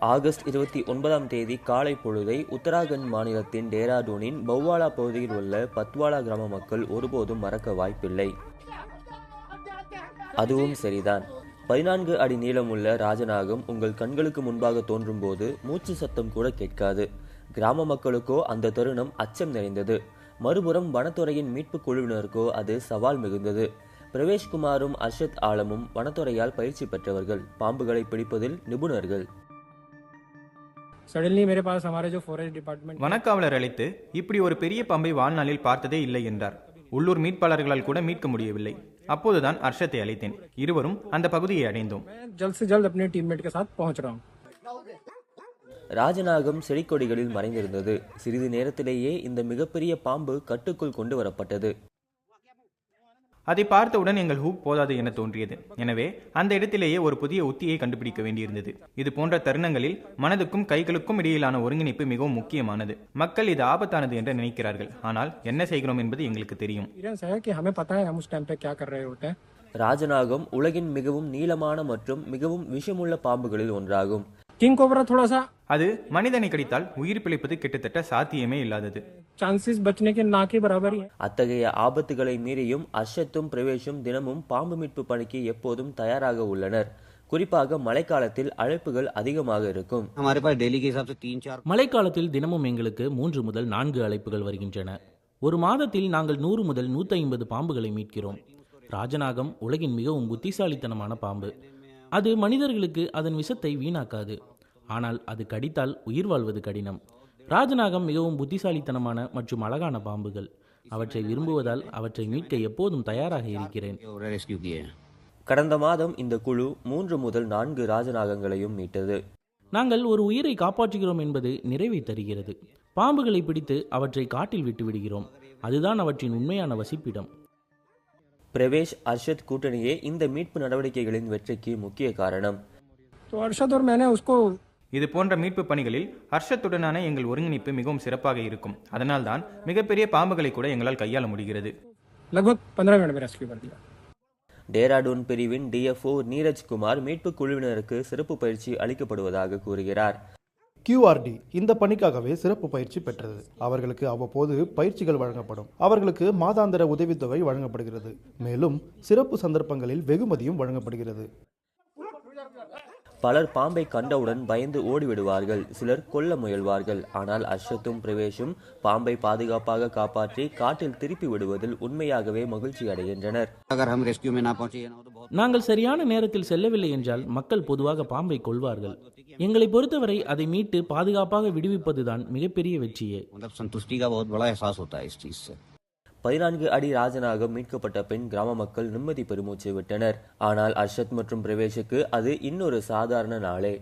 August இருபத்தி ஒன்பதாம் தேதி காலை பொழுதை உத்தராகண்ட் மாநிலத்தின் டேராடூனின் பௌவாலா பகுதியில் உள்ள பத்வாலா கிராம மக்கள் ஒருபோதும் மறக்க வாய்ப்பில்லை. அதுவும் சரிதான். பதினான்கு அடி நீளமுள்ள ராஜநாகம் உங்கள் கண்களுக்கு முன்பாக தோன்றும்போது மூச்சு சத்தம் கூட கேட்காது. கிராம மக்களுக்கோ அந்த தருணம் அச்சம் நிறைந்தது. மறுபுறம் வனத்துறையின் மீட்பு குழுவினருக்கோ அது சவால் மிகுந்தது. பிரவேஷ்குமாரும் அர்ஷத் ஆலமும் வனத்துறையால் பயிற்சி பெற்றவர்கள். பாம்புகளை பிடிப்பதில் நிபுணர்கள். சடன்லி மேரே பாஸ் ஹமாரே ஜோ ஃபாரஸ்ட் டிபார்ட்மெண்ட் வனக்காவலர் அழைத்து இப்படி ஒரு பெரிய பாம்பை வாழ்நாளில் பார்த்ததே இல்லை என்றார். உள்ளூர் மீட்பாளர்களால் கூட மீட்க முடியவில்லை. அப்போதுதான் அர்ஷத்தை அழைத்தேன். இருவரும் அந்த பகுதியை அடைந்தோம். ஜல்து ஜல்த் அப்னே டீம்மேட் கே சாத் பஹுஞ்ச் ராஜநாகம் செடிக்கொடிகளில் மறைந்திருந்தது. சிறிது நேரத்திலேயே இந்த மிகப்பெரிய பாம்பு கட்டுக்குள் கொண்டு வரப்பட்டது. அதை பார்த்தவுடன் எங்கள் ஹூக் போதாது என தோன்றியது. எனவே அந்த இடத்திலேயே ஒரு புதிய உத்தியை கண்டுபிடிக்க வேண்டியிருந்தது. இது போன்ற தருணங்களில் மனதுக்கும் கைகளுக்கும் இடையிலான ஒருங்கிணைப்பு மிகவும் முக்கியமானது. மக்கள் இது ஆபத்தானது என்று நினைக்கிறார்கள். ஆனால் என்ன செய்கிறோம் என்பது எங்களுக்கு தெரியும். ராஜநாகம் உலகின் மிகவும் நீளமான மற்றும் மிகவும் விஷமுள்ள பாம்புகளில் ஒன்றாகும். கிங் கோப்ரா थोड़ा அது மனிதனை கடித்தால் உயிர் பிழைப்பது கிட்டத்தட்ட சாத்தியமே இல்லாதது. சான்சஸ் பச்சனே கே நாக்கே பராபர் அத்தகைய ஆபத்துகளை மீறியும் அஷத்தும் பிரவேஷும் தினமும் பாம்பு மீட்பு பணிக்கு எப்போதும் தயாராக உள்ளனர். குறிப்பாக மழைக்காலத்தில் அழைப்புகள் அதிகமாக இருக்கும். மழைக்காலத்தில் தினமும் எங்களுக்கு மூன்று முதல் நான்கு அழைப்புகள் வருகின்றன. ஒரு மாதத்தில் நாங்கள் நூறு முதல் நூத்தி ஐம்பது பாம்புகளை மீட்கிறோம். ராஜநாகம் உலகின் மிகவும் புத்திசாலித்தனமான பாம்பு. அது மனிதர்களுக்கு அதன் விஷத்தை வீணாக்காது. ஆனால் அது கடித்தால் உயிர் வாழ்வது கடினம். ராஜநாகம் மிகவும் புத்திசாலித்தனமான மற்றும் அழகான பாம்புகள். அவற்றை விரும்புவதால் அவற்றை மீட்க எப்போதும் தயாராக இருக்கிறேன். கடந்த மாதம் இந்த குழு மூன்று முதல் நான்கு ராஜநாகங்களையும் மீட்டது. நாங்கள் ஒரு உயிரை காப்பாற்றுகிறோம் என்பது நிறைவை தருகிறது. பாம்புகளை பிடித்து அவற்றை காட்டில் விட்டு விடுகிறோம். அதுதான் அவற்றின் உண்மையான வசிப்பிடம். பிரவேஷ் அர்ஷத் கூட்டணியே இந்த மீட்பு நடவடிக்கைகளின் வெற்றிக்கு முக்கிய காரணம். இது போன்ற மீட்பு பணிகளில் ஹர்ஷத்துடனான எங்கள் ஒருங்கிணைப்பு மிகவும் சிறப்பாக இருக்கும். அதனால் தான் மிகப்பெரிய பாம்புகளை கூட எங்களால் கையாள முடிகிறது. டேராடூன் பிரிவின் டிஎஃப்ஓ நீரஜ் குமார் மீட்பு குழுவினருக்கு சிறப்பு பயிற்சி அளிக்கப்படுவதாக கூறுகிறார். கியூஆர்டி இந்த பணிக்காகவே சிறப்பு பயிற்சி பெற்றது. அவர்களுக்கு அவ்வப்போது பயிற்சிகள் வழங்கப்படும். அவர்களுக்கு மாதாந்திர உதவித்தொகை வழங்கப்படுகிறது. மேலும் சிறப்பு சந்தர்ப்பங்களில் வெகுமதியும் வழங்கப்படுகிறது. பலர் பாம்பை கண்டவுடன் பயந்து ஓடிவிடுவார்கள். சிலர் கொல்ல முயல்வார்கள். ஆனால் அர்ஷத்தும் பிரவேஷும் பாம்பை பாதுகாப்பாக காப்பாற்றி காட்டில் திருப்பி விடுவதில் உண்மையாகவே மகிழ்ச்சி அடைகின்றனர். நாங்கள் சரியான நேரத்தில் செல்லவில்லை என்றால் மக்கள் பொதுவாக பாம்பை கொள்வார்கள் எங்களை பொறுத்தவரை அதை மீட்டு பாதுகாப்பாக விடுவிப்பதுதான் மிகப்பெரிய வெற்றியே. பதினான்கு அடி ராஜனாக மீட்கப்பட்ட பின் கிராம மக்கள் நிம்மதி பெருமூச்சு விட்டனர். ஆனால் அர்ஷத் மற்றும் பிரவேஷுக்கு அது இன்னொரு சாதாரண நாளே.